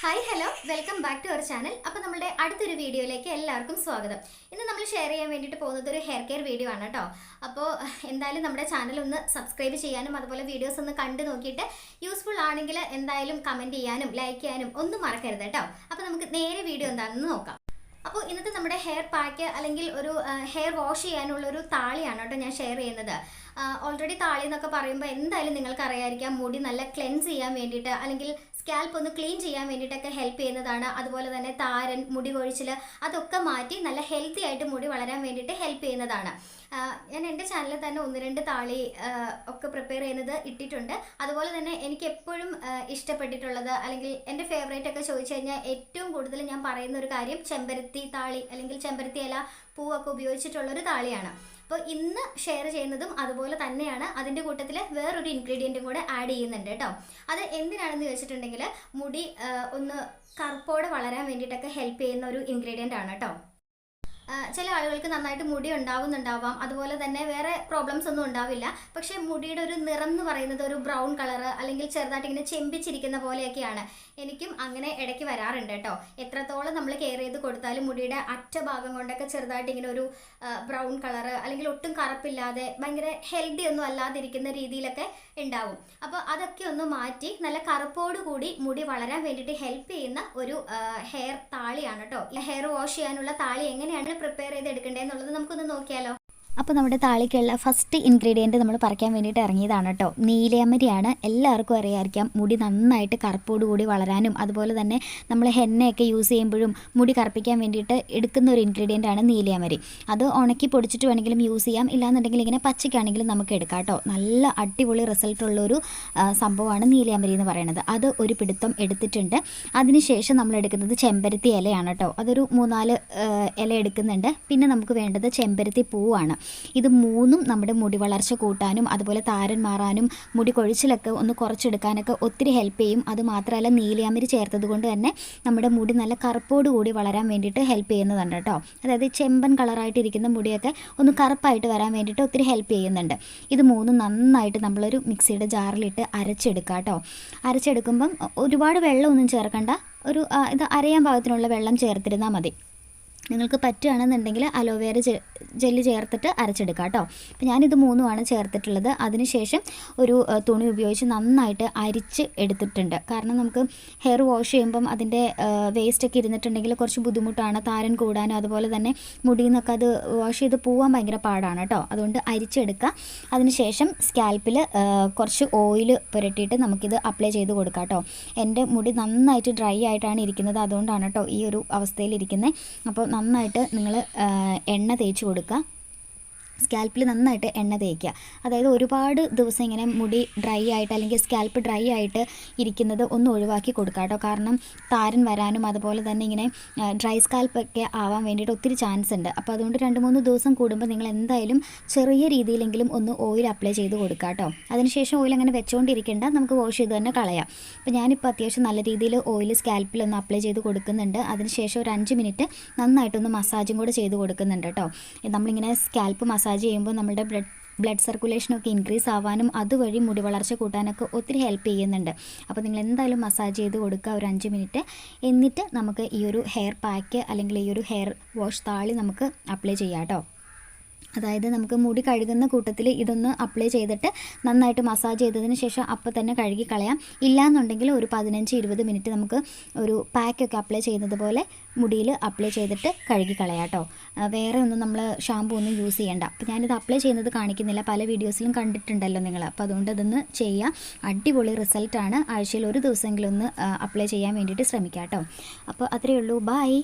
Hi hello welcome back to our channel അപ്പോൾ നമ്മുടെ അടുത്തൊരു വീഡിയോയിലേക്ക് എല്ലാവർക്കും സ്വാഗതം. ഇന്ന് നമ്മൾ ഷെയർ ചെയ്യാൻ വേണ്ടിയിട്ട് പോകുന്നത് ഒരു ഹെയർ കെയർ വീഡിയോ ആണ് കേട്ടോ അപ്പോൾ എന്തായാലും നമ്മുടെ ചാനൽ ഒന്ന് സബ്സ്ക്രൈബ് ചെയ്യാനും അതുപോലെ വീഡിയോസ് ഒന്ന് കണ്ടു നോക്കിയിട്ട് യൂസ്ഫുൾ ആണെങ്കിൽ എന്തായാലും കമന്റ് ചെയ്യാനും ലൈക്ക് ചെയ്യാനും ഒന്നും മറക്കരുത് കേട്ടോ അപ്പോൾ നമുക്ക് നേരെ വീഡിയോ എന്താണെന്ന് നോക്കാം. അപ്പോൾ ഇന്നത്തെ നമ്മുടെ ഹെയർ പാക്ക് അല്ലെങ്കിൽ ഒരു ഹെയർ വാഷ് ചെയ്യാനുള്ള ഒരു താളിയാണ് കേട്ടോ ഞാൻ ഷെയർ ചെയ്യുന്നത്. ഓൾറെഡി താളി എന്നൊക്കെ പറയുമ്പോൾ എന്തായാലും നിങ്ങൾക്ക് അറിയായിരിക്കാം. മുടി നല്ല ക്ലെൻസ് ചെയ്യാൻ വേണ്ടിയിട്ട് അല്ലെങ്കിൽ സ്കാൽപ്പ് ഒന്ന് ക്ലീൻ ചെയ്യാൻ വേണ്ടിയിട്ടൊക്കെ ഹെൽപ്പ് ചെയ്യുന്നതാണ്. അതുപോലെ തന്നെ താരൻ മുടി കൊഴിച്ചിൽ അതൊക്കെ മാറ്റി നല്ല ഹെൽത്തി ആയിട്ട് മുടി വളരാൻ വേണ്ടിയിട്ട് ഹെൽപ്പ് ചെയ്യുന്നതാണ്. ഞാൻ എന്റെ ചാനലിൽ തന്നെ ഒന്ന് രണ്ട് താളി ഒക്കെ പ്രിപ്പയർ ചെയ്യുന്നത് ഇട്ടിട്ടുണ്ട്. അതുപോലെ തന്നെ എനിക്ക് എപ്പോഴും ഇഷ്ടപ്പെട്ടിട്ടുള്ളത് അല്ലെങ്കിൽ എന്റെ ഫേവറേറ്റ് ഒക്കെ ചോദിച്ചു കഴിഞ്ഞാൽ ഏറ്റവും കൂടുതൽ ഞാൻ പറയുന്ന ഒരു കാര്യം ചെമ്പരത്തി താളി അല്ലെങ്കിൽ ചെമ്പരത്തി ഇല പൂവൊക്കെ ഉപയോഗിച്ചിട്ടുള്ള ഒരു താളിയാണ്. അപ്പോൾ ഇന്ന് ഷെയർ ചെയ്യുന്നതും അതുപോലെ തന്നെയാണ് അതിന്റെ കൂട്ടത്തിൽ വേറൊരു ഇൻഗ്രീഡിയന്റും കൂടെ ആഡ് ചെയ്യുന്നുണ്ട് കേട്ടോ. അത് എന്തിനാണെന്ന് ചോദിച്ചിട്ടുണ്ടെങ്കിൽ മുടി ഒന്ന് കറുപ്പോടെ വളരാൻ വേണ്ടിയിട്ടൊക്കെ ഹെൽപ്പ് ചെയ്യുന്ന ഒരു ഇൻഗ്രീഡിയന്റ് ആണ് കേട്ടോ. ചില ആളുകൾക്ക് നന്നായിട്ട് മുടി ഉണ്ടാവുന്നുണ്ടാവാം. അതുപോലെ തന്നെ വേറെ പ്രോബ്ലംസ് ഒന്നും ഉണ്ടാവില്ല. പക്ഷേ മുടിയുടെ ഒരു നിറം എന്ന് പറയുന്നത് ഒരു ബ്രൗൺ കളർ അല്ലെങ്കിൽ ചെറുതായിട്ട് ഇങ്ങനെ ചെമ്പിച്ചിരിക്കുന്ന പോലെയൊക്കെയാണ്. എനിക്കും അങ്ങനെ ഇടയ്ക്ക് വരാറുണ്ട് കേട്ടോ. എത്രത്തോളം നമ്മൾ കെയർ ചെയ്ത് കൊടുത്താലും മുടിയുടെ അറ്റ ഭാഗം കൊണ്ടൊക്കെ ചെറുതായിട്ട് ഇങ്ങനെ ഒരു ബ്രൗൺ കളർ അല്ലെങ്കിൽ ഒട്ടും കറുപ്പില്ലാതെ ഭയങ്കര ഹെൽത്തി ഒന്നും അല്ലാതിരിക്കുന്ന രീതിയിലൊക്കെ ഉണ്ടാവും. അപ്പോൾ അതൊക്കെ ഒന്ന് മാറ്റി നല്ല കറുപ്പോടുകൂടി മുടി വളരാൻ വേണ്ടിയിട്ട് ഹെൽപ്പ് ചെയ്യുന്ന ഒരു ഹെയർ താളിയാണ് കേട്ടോ. ഹെയർ വാഷ് ചെയ്യാനുള്ള താളി എങ്ങനെയാണ് പ്രിപ്പയർ ചെയ്ത് എടുക്കണ്ടേ എന്നുള്ളത് നമുക്കൊന്ന് നോക്കിയാലോ? അപ്പോൾ നമ്മുടെ താളിക്കുള്ള ഫസ്റ്റ് ഇൻഗ്രീഡിയന്റ് നമ്മൾ പറിക്കാൻ വേണ്ടിയിട്ട് ഇറങ്ങിയതാണ് കേട്ടോ. നീലയമരിയാണ് എല്ലാവർക്കും അറിയാമായിരിക്കാം. മുടി നന്നായിട്ട് കറുപ്പോട് കൂടി വളരാനും അതുപോലെ തന്നെ നമ്മൾ ഹെന്നയൊക്കെ യൂസ് ചെയ്യുമ്പോഴും മുടി കറുപ്പിക്കാൻ വേണ്ടിയിട്ട് എടുക്കുന്ന ഒരു ഇൻഗ്രീഡിയന്റ് ആണ് നീലയമരി അത് ഉണക്കി പൊടിച്ചിട്ട് വേണമെങ്കിലും യൂസ് ചെയ്യാം. ഇല്ലാന്നുണ്ടെങ്കിൽ ഇങ്ങനെ പച്ചയ്ക്കാണെങ്കിലും നമുക്ക് എടുക്കാം കേട്ടോ. നല്ല അടിപൊളി റിസൾട്ട് ഉള്ളൊരു ആ, സംഭവമാണ് നീലയമരി എന്ന് പറയുന്നത്. അത് ഒരു പിടുത്തം എടുത്തിട്ടുണ്ട്. അതിനുശേഷം നമ്മൾ എടുക്കുന്നത് ചെമ്പരത്തി ഇലയാണ് കേട്ടോ. അതൊരു മൂന്നാൽ ഇല എടുക്കുന്നുണ്ട്. പിന്നെ നമുക്ക് വേണ്ടത് ചെമ്പരത്തി പൂവാണ്. ഇത് മൂന്നും നമ്മുടെ മുടി വളർച്ച കൂട്ടാനും അതുപോലെ താരൻ മാറാനും മുടി കൊഴിച്ചിലൊക്കെ ഒന്ന് കുറച്ചെടുക്കാനൊക്കെ ഒത്തിരി ഹെൽപ്പ് ചെയ്യും. അതുമാത്രമല്ല നീലയാമരി ചേർത്തത് കൊണ്ട് തന്നെ നമ്മുടെ മുടി നല്ല കറുപ്പോട് കൂടി വളരാൻ വേണ്ടിയിട്ട് ഹെൽപ്പ് ചെയ്യുന്നതാണ് കേട്ടോ. അതായത് ചെമ്പൻ കളറായിട്ടിരിക്കുന്ന മുടിയൊക്കെ ഒന്ന് കറുപ്പായിട്ട് വരാൻ വേണ്ടിയിട്ട് ഒത്തിരി ഹെൽപ്പ് ചെയ്യുന്നുണ്ട്. ഇത് മൂന്നും നന്നായിട്ട് നമ്മളൊരു മിക്സിയുടെ ജാറിലിട്ട് അരച്ചെടുക്കുക കേട്ടോ. അരച്ചെടുക്കുമ്പം ഒരുപാട് വെള്ളമൊന്നും ചേർക്കണ്ട. ഒരു ഇത് അരയാൻ പാകത്തിനുള്ള വെള്ളം ചേർത്തിരുന്നാൽ മതി. നിങ്ങൾക്ക് പറ്റുകയാണെന്നുണ്ടെങ്കിൽ അലോവേര ജെല്ല് ചേർത്തിട്ട് അരച്ചെടുക്കാം കേട്ടോ. അപ്പോൾ ഞാനിത് മൂന്നുമാണ് ചേർത്തിട്ടുള്ളത്. അതിനുശേഷം ഒരു തുണി ഉപയോഗിച്ച് നന്നായിട്ട് അരിച്ച് എടുത്തിട്ടുണ്ട്. കാരണം നമുക്ക് ഹെയർ വാഷ് ചെയ്യുമ്പം അതിന്റെ വേസ്റ്റൊക്കെ ഇരുന്നിട്ടുണ്ടെങ്കിൽ കുറച്ച് ബുദ്ധിമുട്ടാണ്. താരൻ കൂടാനും അതുപോലെ തന്നെ മുടിയിൽ നിന്നൊക്കെ അത് വാഷ് ചെയ്ത് പോകാൻ ഭയങ്കര പാടാണ് കേട്ടോ. അതുകൊണ്ട് അരിച്ചെടുക്കുക അതിനുശേഷം സ്കാൽപ്പിൽ കുറച്ച് ഓയിൽ പുരട്ടിയിട്ട് നമുക്കിത് അപ്ലൈ ചെയ്ത് കൊടുക്കാം കേട്ടോ. എന്റെ മുടി നന്നായിട്ട് ഡ്രൈ ആയിട്ടാണ് ഇരിക്കുന്നത്. അതുകൊണ്ടാണ് കേട്ടോ ഈ ഒരു അവസ്ഥയിൽ ഇരിക്കുന്നത്. അപ്പോൾ നന്നായിട്ട് നിങ്ങൾ എണ്ണ തേച്ച് കൊടുക്കുക. സ്കാൽപ്പിൽ നന്നായിട്ട് എണ്ണ തേക്കുക. അതായത് ഒരുപാട് ദിവസം ഇങ്ങനെ മുടി ഡ്രൈ ആയിട്ട് അല്ലെങ്കിൽ സ്കാൽപ്പ് ഡ്രൈ ആയിട്ട് ഇരിക്കുന്നത് ഒന്ന് ഒഴിവാക്കി കൊടുക്കുക കേട്ടോ. കാരണം താരൻ വരാനും അതുപോലെ തന്നെ ഇങ്ങനെ ഡ്രൈ സ്കാൽപ്പൊക്കെ ആവാൻ വേണ്ടിയിട്ട് ഒത്തിരി ചാൻസ് ഉണ്ട്. അപ്പോൾ അതുകൊണ്ട് രണ്ട് മൂന്ന് ദിവസം കൂടുമ്പോൾ നിങ്ങൾ എന്തായാലും ചെറിയ രീതിയിലെങ്കിലും ഒന്ന് ഓയിൽ അപ്ലൈ ചെയ്ത് കൊടുക്കുക കേട്ടോ. അതിനുശേഷം ഓയിൽ അങ്ങനെ വെച്ചുകൊണ്ടിരിക്കേണ്ട നമുക്ക് വാഷ് ചെയ്ത് തന്നെ കളയാം. അപ്പോൾ ഞാനിപ്പോൾ അത്യാവശ്യം നല്ല രീതിയിൽ ഓയിൽ സ്കാൽപ്പിൽ ഒന്ന് അപ്ലൈ ചെയ്ത് കൊടുക്കുന്നുണ്ട്. അതിനുശേഷം ഒരു അഞ്ച് മിനിറ്റ് നന്നായിട്ടൊന്ന് മസാജും കൂടെ ചെയ്ത് കൊടുക്കുന്നുണ്ട് കേട്ടോ. നമ്മളിങ്ങനെ സ്കാൽപ്പ് മസാജ് ചെയ്യുമ്പോൾ നമ്മുടെ ബ്ലഡ് ബ്ലഡ് സർക്കുലേഷനൊക്കെ ഇൻക്രീസ് ആവാനും അതുവഴി മുടി വളർച്ച കൂട്ടാനൊക്കെ ഒത്തിരി ഹെൽപ്പ് ചെയ്യുന്നുണ്ട്. അപ്പോൾ നിങ്ങൾ എന്തായാലും മസാജ് ചെയ്ത് കൊടുക്കുക ഒരു അഞ്ച് മിനിറ്റ്. എന്നിട്ട് നമുക്ക് ഈ ഒരു ഹെയർ പാക്ക് അല്ലെങ്കിൽ ഈ ഒരു ഹെയർ വാഷ് താളി നമുക്ക് അപ്ലൈ ചെയ്യാം കേട്ടോ. അതായത് നമുക്ക് മുടി കഴുകുന്ന കൂട്ടത്തിൽ ഇതൊന്ന് അപ്ലൈ ചെയ്തിട്ട് നന്നായിട്ട് മസാജ് ചെയ്തതിന് ശേഷം അപ്പോൾ തന്നെ കഴുകി കളയാം. ഇല്ലാന്നുണ്ടെങ്കിൽ ഒരു പതിനഞ്ച് ഇരുപത് മിനിറ്റ് നമുക്ക് ഒരു പാക്കൊക്കെ അപ്ലൈ ചെയ്യുന്നത് പോലെ മുടിയിൽ അപ്ലൈ ചെയ്തിട്ട് കഴുകി കളയാം കേട്ടോ വേറെ ഒന്നും നമ്മൾ ഷാമ്പൂ ഒന്നും യൂസ് ചെയ്യണ്ട. അപ്പോൾ ഞാനിത് അപ്ലൈ ചെയ്യുന്നത് കാണിക്കുന്നില്ല. പല വീഡിയോസിലും കണ്ടിട്ടുണ്ടല്ലോ നിങ്ങൾ അപ്പോൾ അതുകൊണ്ട് അതൊന്ന് ചെയ്യാം. അടിപൊളി റിസൾട്ടാണ് ആഴ്ചയിൽ ഒരു ദിവസമെങ്കിലും ഒന്ന് അപ്ലൈ ചെയ്യാൻ വേണ്ടിയിട്ട് ശ്രമിക്കാം കേട്ടോ അപ്പോൾ അത്രയേ ഉള്ളൂ. ബായ്